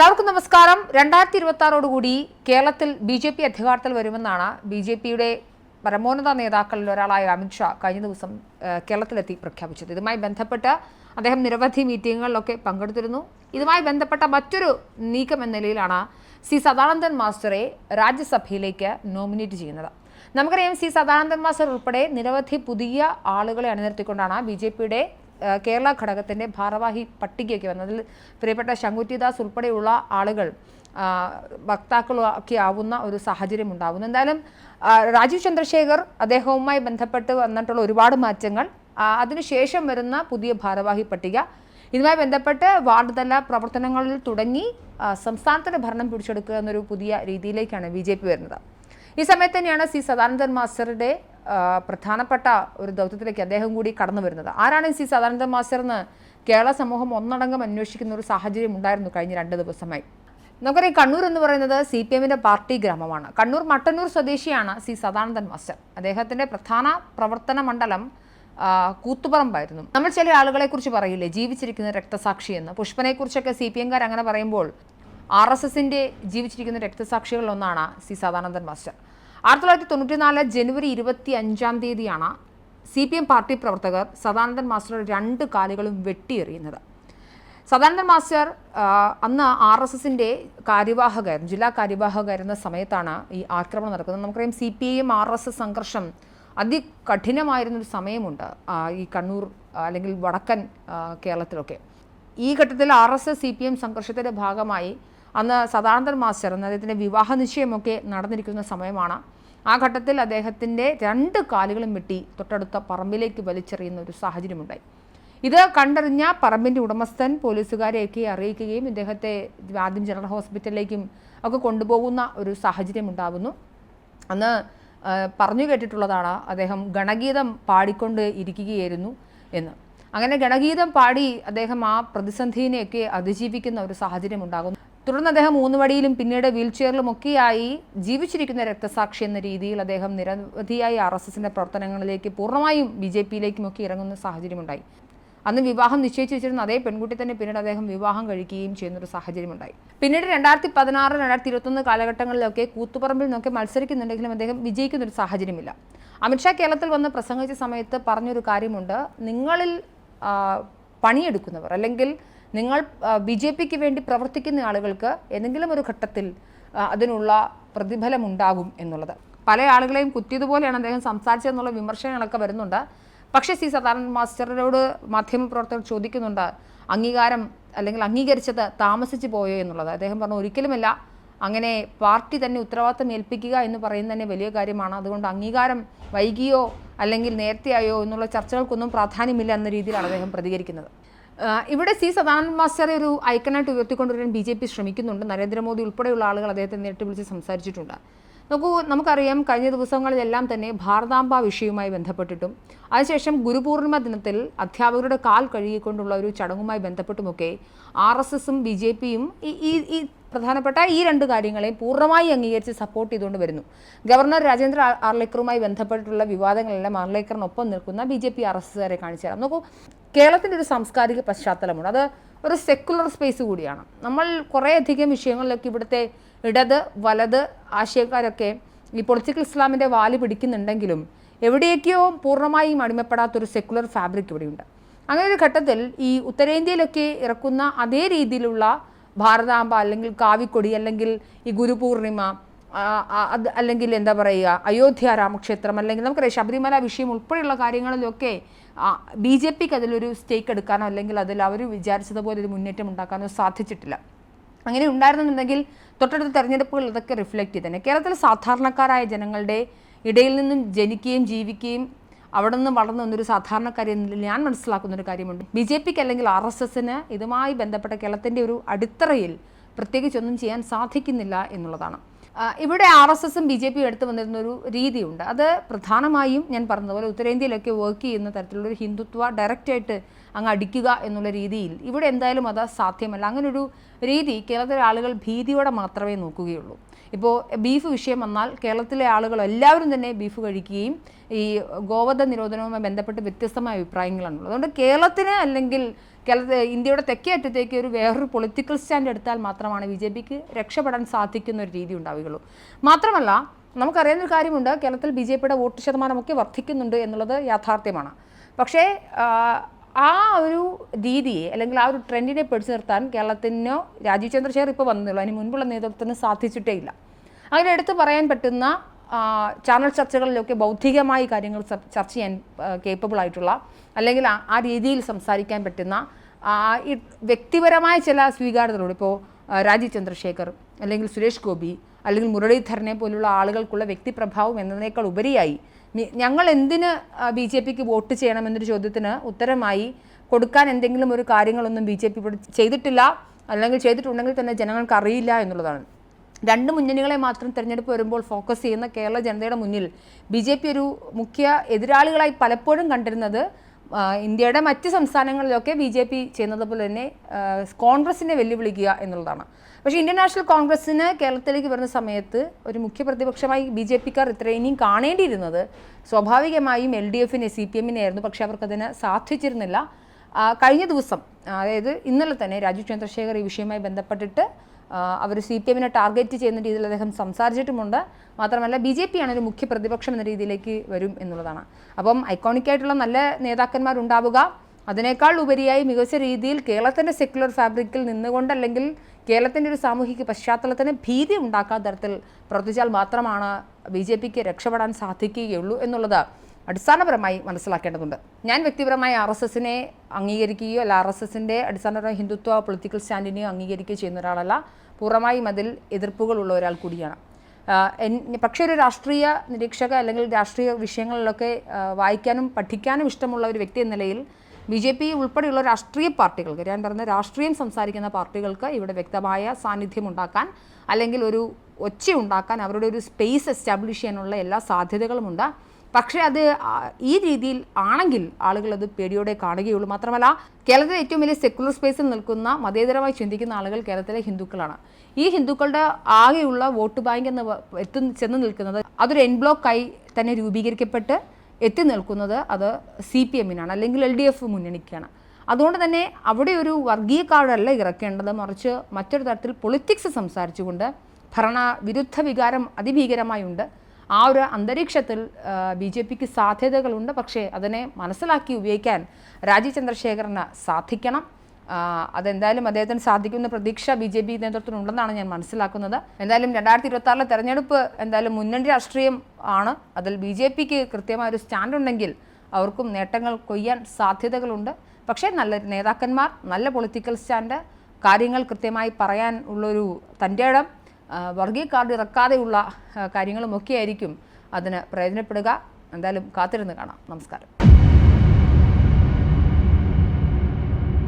എല്ലാവർക്കും നമസ്കാരം. രണ്ടായിരത്തി ഇരുപത്തി ആറോടുകൂടി കേരളത്തിൽ ബി ജെ പി അധികാരത്തിൽ വരുമെന്നാണ് ബി ജെ പിയുടെ പരമോന്നത നേതാക്കളിൽ ഒരാളായ അമിത്ഷാ കഴിഞ്ഞ ദിവസം കേരളത്തിലെത്തി പ്രഖ്യാപിച്ചത്. ഇതുമായി ബന്ധപ്പെട്ട് അദ്ദേഹം നിരവധി മീറ്റിങ്ങുകളിലൊക്കെ പങ്കെടുത്തിരുന്നു. ഇതുമായി ബന്ധപ്പെട്ട മറ്റൊരു നീക്കം എന്ന നിലയിലാണ് സി സദാനന്ദൻ മാസ്റ്ററെ രാജ്യസഭയിലേക്ക് നോമിനേറ്റ് ചെയ്യുന്നത്. നമുക്കറിയാം സി സദാനന്ദൻ മാസ്റ്റർ ഉൾപ്പെടെ നിരവധി പുതിയ ആളുകളെ അണിനിർത്തിക്കൊണ്ടാണ് ബി ജെ പിയുടെ കേരള ഘടകത്തിന്റെ ഭാരവാഹി പട്ടികയൊക്കെ വന്നു. അതിൽ പ്രിയപ്പെട്ട ശങ്കുറ്റിദാസ് ഉൾപ്പെടെയുള്ള ആളുകൾ വക്താക്കളൊക്കെ ആവുന്ന ഒരു സാഹചര്യം ഉണ്ടാകുന്നു എന്തായാലും രാജീവ് ചന്ദ്രശേഖർ അദ്ദേഹവുമായി ബന്ധപ്പെട്ട് വന്നിട്ടുള്ള ഒരുപാട് മാറ്റങ്ങൾ അതിനുശേഷം വരുന്ന പുതിയ ഭാരവാഹി പട്ടിക. ഇതുമായി ബന്ധപ്പെട്ട് വാർഡ് തല പ്രവർത്തനങ്ങളിൽ തുടങ്ങി സംസ്ഥാനത്തിന്റെ ഭരണം പിടിച്ചെടുക്കുക എന്നൊരു പുതിയ രീതിയിലേക്കാണ് ബി ജെ പി വരുന്നത്. ഈ സമയത്ത് തന്നെയാണ് സി സദാനന്ദൻ മാസ്റ്ററുടെ പ്രധാനപ്പെട്ട ഒരു ദൗത്യത്തിലേക്ക് അദ്ദേഹം കൂടി കടന്നു വരുന്നത്. ആരാണ് സി സദാനന്ദ മാസ്റ്റർ എന്ന് കേരള സമൂഹം ഒന്നടങ്കം അന്വേഷിക്കുന്ന ഒരു സാഹചര്യം ഉണ്ടായിരുന്നു കഴിഞ്ഞ രണ്ട് ദിവസമായി. നമുക്കറിയാം കണ്ണൂർ എന്ന് പറയുന്നത് സി പി എമ്മിന്റെ പാർട്ടി ഗ്രാമമാണ്. കണ്ണൂർ മട്ടന്നൂർ സ്വദേശിയാണ് സി സദാനന്ദൻ മാസ്റ്റർ. അദ്ദേഹത്തിന്റെ പ്രധാന പ്രവർത്തന മണ്ഡലം കൂത്തുപറമ്പായിരുന്നു. നമ്മൾ ചില ആളുകളെ കുറിച്ച് പറയില്ലേ? ജീവിച്ചിരിക്കുന്ന രക്തസാക്ഷി എന്ന്. പുഷ്പനെ കുറിച്ചൊക്കെ സി പി എംകാർ അങ്ങനെ പറയുമ്പോൾ ആർ എസ് എസിന്റെ ജീവിച്ചിരിക്കുന്ന രക്തസാക്ഷികളിലൊന്നാണ് സി സദാനന്ദൻ മാസ്റ്റർ. ആയിരത്തി തൊള്ളായിരത്തി തൊണ്ണൂറ്റിനാല് ജനുവരി ഇരുപത്തി അഞ്ചാം തീയതിയാണ് സി പി എം പാർട്ടി പ്രവർത്തകർ സദാനന്ദൻ മാസ്റ്ററുടെ രണ്ട് കാലുകളും വെട്ടിയെറിയുന്നത്. സദാനന്ദൻ മാസ്റ്റർ അന്ന് ആർ എസ് എസിന്റെ കാര്യവാഹകായിരുന്നു ജില്ലാ കാര്യവാഹകായിരുന്ന സമയത്താണ് ഈ ആക്രമണം നടക്കുന്നത്. നമുക്കറിയാം C P I M R S S സംഘർഷം അതികഠിനമായിരുന്നൊരു സമയമുണ്ട് ഈ കണ്ണൂർ അല്ലെങ്കിൽ വടക്കൻ കേരളത്തിലൊക്കെ. ഈ ഘട്ടത്തിൽ R S S C P M സംഘർഷത്തിന്റെ ഭാഗമായി അന്ന് സദാനന്ദൻ മാസ്റ്റർ എന്ന അദ്ദേഹത്തിന്റെ വിവാഹ നിശ്ചയമൊക്കെ നടന്നിരിക്കുന്ന സമയമാണ്. ആ ഘട്ടത്തിൽ അദ്ദേഹത്തിന്റെ രണ്ട് കാലുകളും വെട്ടി തൊട്ടടുത്ത പറമ്പിലേക്ക് വലിച്ചെറിയുന്ന ഒരു സാഹചര്യമുണ്ടായി. ഇത് കണ്ടറിഞ്ഞ പറമ്പിന്റെ ഉടമസ്ഥൻ പോലീസുകാരെയൊക്കെ അറിയിക്കുകയും ഇദ്ദേഹത്തെ ആദ്യം ജനറൽ ഹോസ്പിറ്റലിലേക്കും ഒക്കെ കൊണ്ടുപോകുന്ന ഒരു സാഹചര്യം ഉണ്ടാകുന്നു അന്ന് പറഞ്ഞു കേട്ടിട്ടുള്ളതാണ് അദ്ദേഹം ഗണഗീതം പാടിക്കൊണ്ട് ഇരിക്കുകയായിരുന്നു എന്ന്. അങ്ങനെ ഗണഗീതം പാടി അദ്ദേഹം ആ പ്രതിസന്ധിനെയൊക്കെ അതിജീവിക്കുന്ന ഒരു സാഹചര്യം ഉണ്ടാകുന്നു തുടർന്ന് അദ്ദേഹം ഊന്നുവടിയിലും പിന്നീട് വീൽ ചെയറിലും ഒക്കെയായി ജീവിച്ചിരിക്കുന്ന രക്തസാക്ഷി എന്ന രീതിയിൽ അദ്ദേഹം നിരവധിയായി ആർ എസ് എസിന്റെ പ്രവർത്തനങ്ങളിലേക്ക് പൂർണമായും ബി ജെ പിയിലേക്കും ഒക്കെ ഇറങ്ങുന്ന സാഹചര്യമുണ്ടായി. അന്ന് വിവാഹം നിശ്ചയിച്ചു വെച്ചിരുന്ന അതേ പെൺകുട്ടി തന്നെ പിന്നീട് അദ്ദേഹം വിവാഹം കഴിക്കുകയും ചെയ്യുന്ന ഒരു സാഹചര്യമുണ്ടായി. പിന്നീട് രണ്ടായിരത്തി പതിനാറ് രണ്ടായിരത്തി ഇരുപത്തൊന്ന് കാലഘട്ടങ്ങളിലൊക്കെ കൂത്തുപറമ്പിൽ നിന്നൊക്കെ മത്സരിക്കുന്നുണ്ടെങ്കിലും അദ്ദേഹം വിജയിക്കുന്ന ഒരു സാഹചര്യമില്ല അമിത്ഷാ കേരളത്തിൽ വന്ന് പ്രസംഗിച്ച സമയത്ത് പറഞ്ഞൊരു കാര്യമുണ്ട്. നിങ്ങളിൽ പണിയെടുക്കുന്നവർ അല്ലെങ്കിൽ നിങ്ങൾ ബി ജെ പിക്ക് വേണ്ടി പ്രവർത്തിക്കുന്ന ആളുകൾക്ക് ഏതെങ്കിലും ഒരു ഘട്ടത്തിൽ അതിനുള്ള പ്രതിഫലം ഉണ്ടാകും എന്നുള്ളത്. പല ആളുകളെയും കുത്തിയതുപോലെയാണ് അദ്ദേഹം സംസാരിച്ചതെന്നുള്ള വിമർശനങ്ങളൊക്കെ വരുന്നുണ്ട്. പക്ഷേ സി സദാനന്ദ മാസ്റ്ററോട് മാധ്യമപ്രവർത്തകർ ചോദിക്കുന്നുണ്ട് അംഗീകാരം അല്ലെങ്കിൽ അംഗീകരിച്ചത് താമസിച്ചു പോയോ എന്നുള്ളത്? അദ്ദേഹം പറഞ്ഞു ഒരിക്കലുമല്ല. അങ്ങനെ പാർട്ടി തന്നെ ഉത്തരവാദിത്തം ഏൽപ്പിക്കുക എന്ന് പറയുന്നത് തന്നെ വലിയ കാര്യമാണ്. അതുകൊണ്ട് അംഗീകാരം വൈകിയോ അല്ലെങ്കിൽ നേരത്തെയായോ എന്നുള്ള ചർച്ചകൾക്കൊന്നും പ്രാധാന്യമില്ല എന്ന രീതിയിലാണ് അദ്ദേഹം പ്രതികരിക്കുന്നത്. ഇവിടെ സി സദാനന്ദ മാസ്റ്ററെ ഒരു ഐക്കണായിട്ട് ഉയർത്തിക്കൊണ്ടുവരാൻ ബി ജെ പി ശ്രമിക്കുന്നുണ്ട്. നരേന്ദ്രമോദി ഉൾപ്പെടെയുള്ള ആളുകൾ അദ്ദേഹത്തെ നേരിട്ട് വിളിച്ച് സംസാരിച്ചിട്ടുണ്ട്. നോക്കൂ നമുക്കറിയാം കഴിഞ്ഞ ദിവസങ്ങളിലെല്ലാം തന്നെ ഭാരതാംബ വിഷയവുമായി ബന്ധപ്പെട്ടിട്ടും അതിനുശേഷം ഗുരുപൂർണിമ ദിനത്തിൽ അധ്യാപകരുടെ കാൽ കഴുകിക്കൊണ്ടുള്ള ഒരു ചടങ്ങുമായി ബന്ധപ്പെട്ടുമൊക്കെ ആർ എസ് എസും ബി ജെ പിയും ഈ ഈ- പ്രധാനപ്പെട്ട ഈ രണ്ട് കാര്യങ്ങളെയും പൂർണമായി അംഗീകരിച്ച് സപ്പോർട്ട് ചെയ്തുകൊണ്ട് വരുന്നു. ഗവർണർ രാജേന്ദ്ര ആർലേക്കറുമായി ബന്ധപ്പെട്ടിട്ടുള്ള വിവാദങ്ങളെല്ലാം ആർലേക്കറിനൊപ്പം നിൽക്കുന്ന B J P R S എസുകാരെ കാണിച്ചു തരാം. നോക്കൂ കേരളത്തിന്റെ ഒരു സാംസ്കാരിക പശ്ചാത്തലമുണ്ട്. അത് ഒരു സെക്കുലർ സ്പേസ് കൂടിയാണ്. നമ്മൾ കുറേയധികം വിഷയങ്ങളിലൊക്കെ ഇവിടുത്തെ ഇടത് വലത് ആശയക്കാരൊക്കെ ഈ പൊളിറ്റിക്കൽ ഇസ്ലാമിന്റെ വാൽ പിടിക്കുന്നുണ്ടെങ്കിലും എവിടെയൊക്കെയോ പൂർണമായും അടിമപ്പെടാത്തൊരു സെക്കുലർ ഫാബ്രിക് ഇവിടെയുണ്ട്. അങ്ങനെ ഒരു ഘട്ടത്തിൽ ഈ ഉത്തരേന്ത്യയിലൊക്കെ ഇറക്കുന്ന അതേ രീതിയിലുള്ള ഭാരതാംബ അല്ലെങ്കിൽ കാവിക്കൊടി അല്ലെങ്കിൽ ഈ ഗുരുപൂർണിമ അത് അല്ലെങ്കിൽ എന്താ പറയുക അയോധ്യ രാമക്ഷേത്രം അല്ലെങ്കിൽ നമുക്കറിയാം ശബരിമല വിഷയം ഉൾപ്പെടെയുള്ള കാര്യങ്ങളിലൊക്കെ ബി ജെ പിക്ക് അതിലൊരു സ്റ്റേക്ക് എടുക്കാനോ അല്ലെങ്കിൽ അതിൽ അവർ വിചാരിച്ചതുപോലെ ഒരു മുന്നേറ്റം ഉണ്ടാക്കാനോ സാധിച്ചിട്ടില്ല. അങ്ങനെ ഉണ്ടായിരുന്നുണ്ടെങ്കിൽ തൊട്ടടുത്ത തെരഞ്ഞെടുപ്പുകൾ ഇതൊക്കെ റിഫ്ലക്റ്റ് ചെയ്തേനെ. കേരളത്തിലെ സാധാരണക്കാരായ ജനങ്ങളുടെ ഇടയിൽ നിന്നും ജനിക്കുകയും ജീവിക്കുകയും അവിടെ നിന്ന് വളർന്നു വന്നൊരു സാധാരണക്കാരി എന്നതിൽ ഞാൻ മനസ്സിലാക്കുന്ന ഒരു കാര്യമുണ്ട്. ബി ജെ പിക്ക് അല്ലെങ്കിൽ ആർ എസ് എസിന് ഇതുമായി ബന്ധപ്പെട്ട കേരളത്തിന്റെ ഒരു അടിത്തറയിൽ പ്രത്യേകിച്ചൊന്നും ചെയ്യാൻ സാധിക്കുന്നില്ല എന്നുള്ളതാണ്. ഇവിടെ ആർ എസ് എസും ബി ജെ പിയും എടുത്തു വന്നിരുന്ന ഒരു രീതിയുണ്ട്. അത് പ്രധാനമായും ഞാൻ പറഞ്ഞതുപോലെ ഉത്തരേന്ത്യയിലൊക്കെ വർക്ക് ചെയ്യുന്ന തരത്തിലുള്ള ഒരു ഹിന്ദുത്വ ഡയറക്റ്റായിട്ട് അങ്ങ് അടിക്കുക എന്നുള്ള രീതിയിൽ ഇവിടെ എന്തായാലും അത് സാധ്യമല്ല അങ്ങനൊരു രീതി കേരളത്തിലെ ആളുകൾ ഭീതിയോടെ മാത്രമേ നോക്കുകയുള്ളൂ. ഇപ്പോൾ ബീഫ് വിഷയം വന്നാൽ കേരളത്തിലെ ആളുകൾ എല്ലാവരും തന്നെ ബീഫ് കഴിക്കുകയും ഈ ഗോവധ നിരോധനവുമായി ബന്ധപ്പെട്ട് വ്യത്യസ്തമായ അഭിപ്രായങ്ങളാണുള്ളത് അതുകൊണ്ട് കേരളത്തിന് അല്ലെങ്കിൽ കേരളത്തിൽ ഇന്ത്യയുടെ തെക്കേ അറ്റത്തേക്ക് ഒരു വേറൊരു പൊളിറ്റിക്കൽ സ്റ്റാൻഡ് എടുത്താൽ മാത്രമാണ് ബി ജെ പിക്ക് രക്ഷപ്പെടാൻ സാധിക്കുന്ന ഒരു രീതി ഉണ്ടാവുകയുള്ളൂ. മാത്രമല്ല നമുക്കറിയാവുന്ന ഒരു കാര്യമുണ്ട് കേരളത്തിൽ ബി ജെ പിയുടെ വോട്ട് ശതമാനമൊക്കെ വർദ്ധിക്കുന്നുണ്ട് എന്നുള്ളത് യാഥാർത്ഥ്യമാണ്. പക്ഷേ ആ, ഒരു രീതിയെ അല്ലെങ്കിൽ ആ ഒരു ട്രെൻഡിനെ പിടിച്ചു നിർത്താൻ കേരളത്തിനോ രാജീവ് ചന്ദ്രശേഖർ ഇപ്പോൾ വന്നുള്ളൂ അതിന് മുൻപുള്ള നേതൃത്വത്തിന് സാധിച്ചിട്ടേ ഇല്ല. അങ്ങനെ എടുത്തു പറയാൻ പറ്റുന്ന ചാനൽ ചർച്ചകളിലൊക്കെ ബൗദ്ധികമായി കാര്യങ്ങൾ ചർച്ച ചെയ്യാൻ കേപ്പബിൾ ആയിട്ടുള്ള അല്ലെങ്കിൽ ആ- രീതിയിൽ സംസാരിക്കാൻ പറ്റുന്ന ഈ വ്യക്തിപരമായ ചില സ്വീകാര്യതകളോട് ഇപ്പോൾ രാജീവ് ചന്ദ്രശേഖർ അല്ലെങ്കിൽ സുരേഷ് ഗോപി അല്ലെങ്കിൽ മുരളീധരനെ പോലുള്ള ആളുകൾക്കുള്ള വ്യക്തിപ്രഭാവം എന്നതിനേക്കാൾ ഉപരിയായി ഞങ്ങൾ എന്തിന് ബി ജെ പിക്ക് വോട്ട് ചെയ്യണമെന്നൊരു ചോദ്യത്തിന് ഉത്തരമായി കൊടുക്കാൻ എന്തെങ്കിലും ഒരു കാര്യങ്ങളൊന്നും ബി ജെ പി ചെയ്തിട്ടില്ല അല്ലെങ്കിൽ ചെയ്തിട്ടുണ്ടെങ്കിൽ തന്നെ ജനങ്ങൾക്ക് അറിയില്ല എന്നുള്ളതാണ്. രണ്ട് മുന്നണികളെ മാത്രം തിരഞ്ഞെടുപ്പ് വരുമ്പോൾ ഫോക്കസ് ചെയ്യുന്ന കേരള ജനതയുടെ മുന്നിൽ ബി ജെ പി ഒരു മുഖ്യ എതിരാളികളായി പലപ്പോഴും കണ്ടിരുന്നത് ഇന്ത്യയുടെ മറ്റ് സംസ്ഥാനങ്ങളിലൊക്കെ ബി ജെ പി ചെയ്യുന്നത് പോലെ തന്നെ കോൺഗ്രസിനെ വെല്ലുവിളിക്കുക എന്നുള്ളതാണ്. പക്ഷേ ഇന്ത്യൻ നാഷണൽ കോൺഗ്രസ്സിന് കേരളത്തിലേക്ക് വരുന്ന സമയത്ത് ഒരു മുഖ്യ പ്രതിപക്ഷമായി ബി ജെ പിക്കാർ ഇത്രയും കാണേണ്ടിയിരുന്നത് സ്വാഭാവികമായും എൽ ഡി എഫിനെ സി പി എമ്മിനെ ആയിരുന്നു. പക്ഷേ അവർക്കതിന് സാധിച്ചിരുന്നില്ല. കഴിഞ്ഞ ദിവസം അതായത് ഇന്നലെ തന്നെ രാജീവ് ചന്ദ്രശേഖർ ഈ വിഷയവുമായി ബന്ധപ്പെട്ടിട്ട് അവർ സി പി എമ്മിനെ ടാർഗറ്റ് ചെയ്യുന്ന രീതിയിൽ അദ്ദേഹം സംസാരിച്ചിട്ടുമുണ്ട്. മാത്രമല്ല ബി ജെ പി ആണ് ഒരു മുഖ്യ പ്രതിപക്ഷം എന്ന രീതിയിലേക്ക് വരും എന്നുള്ളതാണ്. അപ്പം ഐക്കോണിക് ആയിട്ടുള്ള നല്ല നേതാക്കന്മാരുണ്ടാവുക അതിനേക്കാൾ ഉപരിയായി മികച്ച രീതിയിൽ കേരളത്തിന്റെ സെക്യുലർ ഫാബ്രിക്കിൽ നിന്നുകൊണ്ട് അല്ലെങ്കിൽ കേരളത്തിന്റെ ഒരു സാമൂഹിക പശ്ചാത്തലത്തിന് ഭീതി ഉണ്ടാക്കാത്ത തരത്തിൽ പ്രവർത്തിച്ചാൽ മാത്രമാണ് ബി ജെ പിക്ക് രക്ഷപ്പെടാൻ സാധിക്കുകയുള്ളൂ എന്നുള്ളത്. അടിസ്ഥാനപരമായി മനസ്സിലാക്കേണ്ടതുണ്ട്. ഞാൻ വ്യക്തിപരമായി ആർ എസ് എസിനെ അംഗീകരിക്കുകയോ അല്ല ആർ എസ് എസിന്റെ അടിസ്ഥാനപരമായ ഹിന്ദുത്വ പൊളിറ്റിക്കൽ സ്റ്റാൻഡിനെയോ അംഗീകരിക്കുകയോ ചെയ്യുന്ന ഒരാളല്ല. പൂർണമായും അതിൽ എതിർപ്പുകളുള്ള ഒരാൾ കൂടിയാണ്. പക്ഷേ ഒരു രാഷ്ട്രീയ നിരീക്ഷക അല്ലെങ്കിൽ രാഷ്ട്രീയ വിഷയങ്ങളിലൊക്കെ വായിക്കാനും പഠിക്കാനും ഇഷ്ടമുള്ള ഒരു വ്യക്തി എന്ന നിലയിൽ ബി ജെ പി ഉൾപ്പെടെയുള്ള രാഷ്ട്രീയ പാർട്ടികൾക്ക് ഞാൻ പറഞ്ഞ രാഷ്ട്രീയം സംസാരിക്കുന്ന പാർട്ടികൾക്ക് ഇവിടെ വ്യക്തമായ സാന്നിധ്യം ഉണ്ടാക്കാൻ അല്ലെങ്കിൽ ഒരു ഒച്ച ഉണ്ടാക്കാൻ അവരുടെ ഒരു സ്പേസ് എസ്റ്റാബ്ലിഷ് ചെയ്യാനുള്ള എല്ലാ സാധ്യതകളുമുണ്ട്. പക്ഷേ അത് ഈ രീതിയിൽ ആണെങ്കിൽ ആളുകൾ അത് പേടിയോടെ കാണുകയുള്ളൂ. മാത്രമല്ല കേരളത്തിലെ ഏറ്റവും വലിയ സെക്കുലർ സ്പേസിൽ നിൽക്കുന്ന മതേതരമായി ചിന്തിക്കുന്ന ആളുകൾ കേരളത്തിലെ ഹിന്ദുക്കളാണ്. ഈ ഹിന്ദുക്കളുടെ ആകെയുള്ള വോട്ട് ബാങ്ക് എന്ന് എത്തി ചെന്ന് നിൽക്കുന്നത് അതൊരു എൻ ബ്ലോക്കായി തന്നെ രൂപീകരിക്കപ്പെട്ട് എത്തി നിൽക്കുന്നത് അത് സി പി എമ്മിനാണ് അല്ലെങ്കിൽ എൽ ഡി എഫ് മുന്നണിക്കാണ്. അതുകൊണ്ട് തന്നെ അവിടെ ഒരു വർഗീയ കാർഡല്ല ഇറക്കേണ്ടത്. മറിച്ച് മറ്റൊരു തരത്തിൽ പൊളിറ്റിക്സ് സംസാരിച്ചുകൊണ്ട് ഭരണ വിരുദ്ധ വികാരം അതിഭീകരമായുണ്ട്. ആ ഒരു അന്തരീക്ഷത്തിൽ ബി ജെ പിക്ക് സാധ്യതകളുണ്ട്. പക്ഷേ അതിനെ മനസ്സിലാക്കി ഉപയോഗിക്കാൻ രാജീവ് ചന്ദ്രശേഖറിന് സാധിക്കണം. അതെന്തായാലും അദ്ദേഹത്തിന് സാധിക്കുന്ന പ്രതീക്ഷ ബി ജെ പി നേതൃത്വത്തിനുണ്ടെന്നാണ് ഞാൻ മനസ്സിലാക്കുന്നത്. എന്തായാലും രണ്ടായിരത്തി ഇരുപത്തി തെരഞ്ഞെടുപ്പ് എന്തായാലും മുന്നണി രാഷ്ട്രീയം ആണ്. അതിൽ ബി ജെ പിക്ക് കൃത്യമായ ഒരു സ്റ്റാൻഡ് ഉണ്ടെങ്കിൽ അവർക്കും നേട്ടങ്ങൾ കൊയ്യാൻ സാധ്യതകളുണ്ട്. പക്ഷേ നല്ല നേതാക്കന്മാർ നല്ല പൊളിറ്റിക്കൽ സ്റ്റാൻഡ് കാര്യങ്ങൾ കൃത്യമായി പറയാൻ ഉള്ളൊരു തന്റെ ഇടം വർഗീയ കാർഡ് ഇറക്കാതെയുള്ള കാര്യങ്ങളുമൊക്കെയായിരിക്കും അതിന് പ്രയോജനപ്പെടുക. എന്തായാലും കാത്തിരുന്ന് കാണാം. നമസ്കാരം.